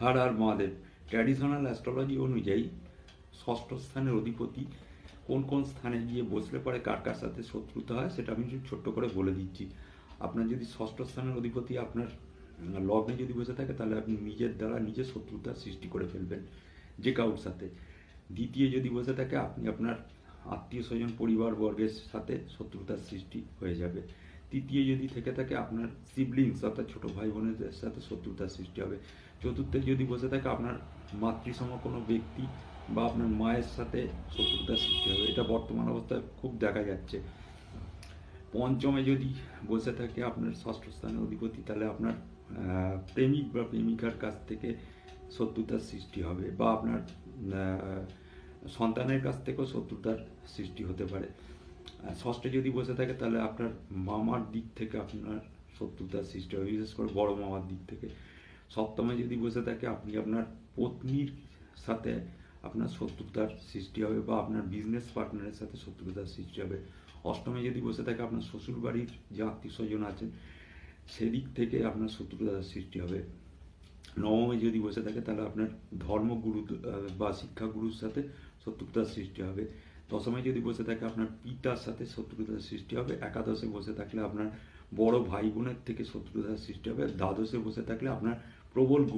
হার আর Mahadev traditional astrology অনুযায়ী ষষ্ঠ স্থানের অধিপতি কোন কোন স্থানে গিয়ে বসলে পরে কার কার সাথে শত্রুতা হয় সেটা আমি ছোট্ট করে বলে দিচ্ছি। আপনার যদি ষষ্ঠ স্থানের অধিপতি আপনার লগ্নে যদি বসে থাকে তাহলে আপনি নিজের দ্বারা নিজে শত্রুতার সৃষ্টি করে ফেলবেন যে কারোর সাথে। দ্বিতীয় যদি বসে থাকে আপনি আপনার আত্মীয় স্বজন পরিবার বর্গের সাথে শত্রুতার সৃষ্টি হয়ে যাবে। তৃতীয় যদি থেকে থাকে, আপনার সিবলিংস অর্থাৎ ছোট ভাই বোনেদের সাথে শত্রুতার সৃষ্টি হবে। চতুর্থে যদি বসে থাকে, আপনার মাতৃসম কোনো ব্যক্তি বা আপনার মায়ের সাথে শত্রুতার সৃষ্টি হবে। এটা বর্তমান অবস্থায় খুব দেখা যাচ্ছে। পঞ্চমে যদি বসে থাকে আপনার ষষ্ঠ স্থানের অধিপতি, তাহলে আপনার প্রেমিক বা প্রেমিকার কাছ থেকে শত্রুতার সৃষ্টি হবে বা আপনার সন্তানের কাছ থেকেও শত্রুতার সৃষ্টি হতে পারে। ষষ্ঠে যদি বসে থাকে, তাহলে আপনার মামার দিক থেকে আপনার শত্রুতার সৃষ্টি হবে বিশেষ করে বড় মামার দিক থেকে। সপ্তমে যদি বসে থাকে, আপনি আপনার পত্নীর সাথে আপনার শত্রুতার সৃষ্টি হবে বা আপনার বিজনেস পার্টনারের সাথে শত্রুতার সৃষ্টি হবে। অষ্টমে যদি বসে থাকে, আপনার শ্বশুর বাড়ির যে আত্মীয় স্বজন আছেন, সেদিক থেকে আপনার শত্রুতার সৃষ্টি হবে। নবমে যদি বসে থাকে, তাহলে আপনার ধর্মগুরু বা শিক্ষাগুরুর সাথে শত্রুতার সৃষ্টি হবে। দশমে যদি বসে থাকে আপনার পিতার সাথে শত্রুতার সৃষ্টি হবে, একাদশে বসে থাকলে আপনার বড় ভাই বোনের থেকে শত্রুতার সৃষ্টি হবে, দ্বাদশে বসে থাকলে আপনার প্রবল